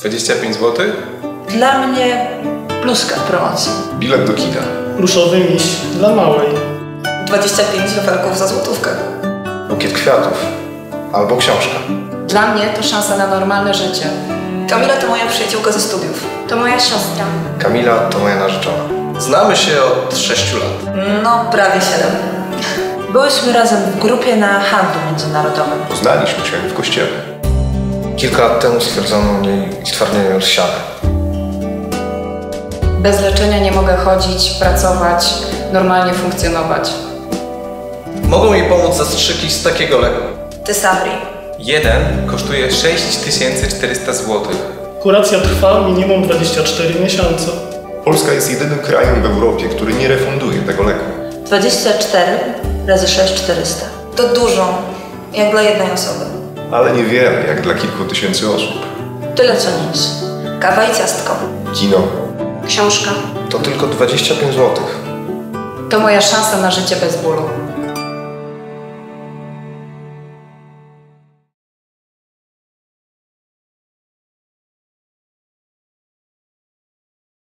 25 zł? Dla mnie pluska w promocji. Bilet do kina. Ruszowy miś dla małej. 25 rowerków za złotówkę. Bukiet kwiatów. Albo książka. Dla mnie to szansa na normalne życie. Kamila to moja przyjaciółka ze studiów. To moja siostra. Kamila to moja narzeczona. Znamy się od 6 lat. No, prawie 7. Byłyśmy razem w grupie na handlu międzynarodowym. Poznaliśmy się w kościele. Kilka lat temu stwierdzono u niej stwardnienie rozsiane. Bez leczenia nie mogę chodzić, pracować, normalnie funkcjonować. Mogą jej pomóc zastrzyki z takiego leku. Ty Sabri. Jeden kosztuje 6400 zł. Kuracja trwa minimum 24 miesiące. Polska jest jedynym krajem w Europie, który nie refunduje tego leku. 24 razy 6 400. To dużo. Jak dla jednej osoby. Ale niewiele, jak dla kilku tysięcy osób. Tyle co nic. Kawa i ciastko. Kino. Książka. To tylko 25 zł. To moja szansa na życie bez bólu.